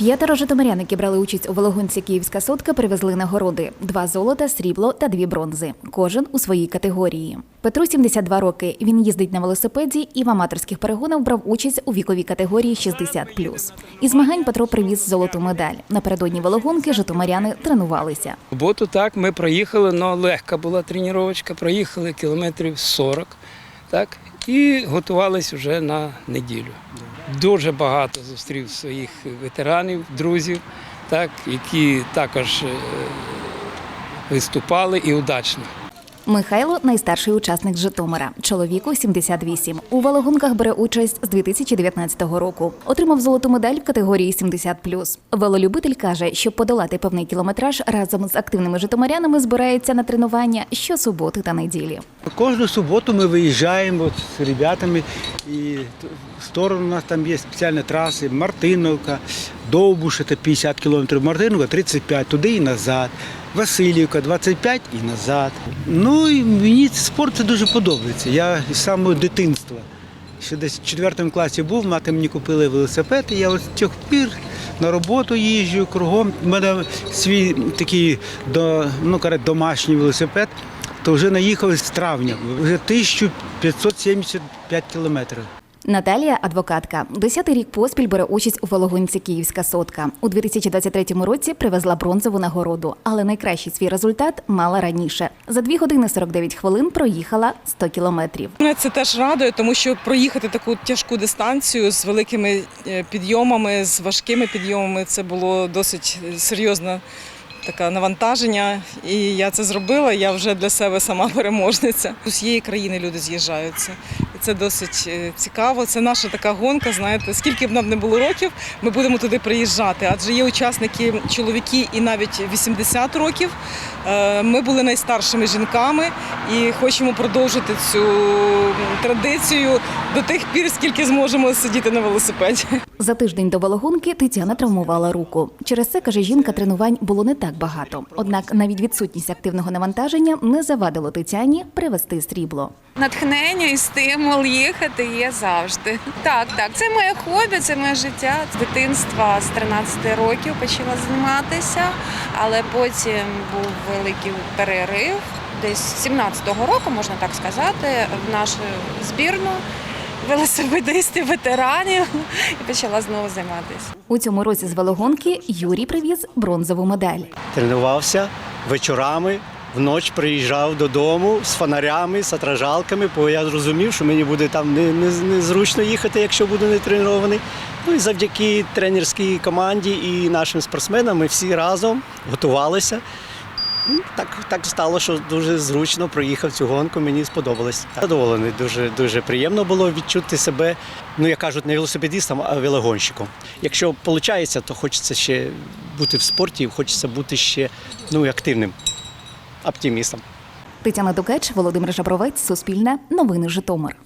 П'ятеро житомирян, які брали участь у велогонці Київська сотка, привезли нагороди: два золота, срібло та дві бронзи. Кожен у своїй категорії. Петру 72 роки. Він їздить на велосипеді і в аматорських перегонах брав участь у віковій категорії 60+. Із змагань Петро привіз золоту медаль. Напередодні велогонки житомиряни тренувалися. Роботу так, ми проїхали, але легка була тренування, проїхали кілометрів 40, так, і готувалися вже на неділю. Дуже багато зустрів своїх ветеранів, друзів, так, які також е, виступали і удачно. Михайло найстарший учасник Житомира. Чоловіку 78. У велогонках бере участь з 2019 року. Отримав золоту медаль в категорії 70+. Велолюбитель каже, щоб подолати певний кілометраж разом з активними житомирянами збирається на тренування щосуботи та неділі. Кожну суботу ми виїжджаємо от з ребятами і в сторону у нас там є спеціальні траси, Мартиновка, Довбуш, це 50 кілометрів, Мартиновка 35, туди і назад. Васильівка 25 і назад. Ну і мені спорт це дуже подобається. Я з самого дитинства. Ще десь в 4 класі був, мати мені купили велосипед, і я з тих пір на роботу їжджу кругом. У мене свій такий ну, домашній велосипед, то вже наїхав з травня, вже 1575 кілометрів. Наталія адвокатка. Десятий рік поспіль бере участь у велогонці Київська сотка. У 2023 році привезла бронзову нагороду, але найкращий свій результат мала раніше. За 2 години 49 хвилин проїхала 100 кілометрів. Мене це теж радує, тому що проїхати таку тяжку дистанцію з великими е, підйомами, з важкими підйомами це було досить серйозне таке навантаження. І я це зробила. Я вже для себе сама переможниця. З усієї країни люди з'їжджаються. І це досить е, цікаво. Це наша така гонка. Знаєте, скільки б нам не було років, ми будемо туди приїжджати. Адже є учасники, чоловіки і навіть 80 років. Е, Ми були найстаршими жінками і хочемо продовжити цю традицію до тих пір, скільки зможемо сидіти на велосипеді. За тиждень до велогонки Тетяна травмувала руку. Через це, каже жінка, тренувань було не так багато. Однак навіть відсутність активного навантаження не завадило Тетяні привезти срібло. Натхнення і стимул їхати є завжди. Так, так, це моє хобі, це моє життя. З дитинства з 13 років почала займатися, але потім був великий перерив. Десь 17-го року, можна так сказати, в нашу збірну велосипедистів, ветеранів і почала знову займатися. У цьому році з велогонки Юрій привіз бронзову медаль. тренувався вечорами. Вночі приїжджав додому з фонарями, з отражалками, бо я зрозумів, що мені буде там не, не, незручно їхати, якщо буду не тренований. Ну і завдяки тренерській команді і нашим спортсменам ми всі разом готувалися. Ну, Так, так стало, що дуже зручно проїхав цю гонку, мені сподобалось. Задоволений, дуже, дуже приємно було відчути себе, ну як кажуть, не велосипедистом, а велогонщиком. Якщо виходить, то хочеться ще бути в спорті, хочеться бути ще ну, активним оптимістом. Тетяна Дукач, Володимир Жабровець, Суспільне, Новини Житомир.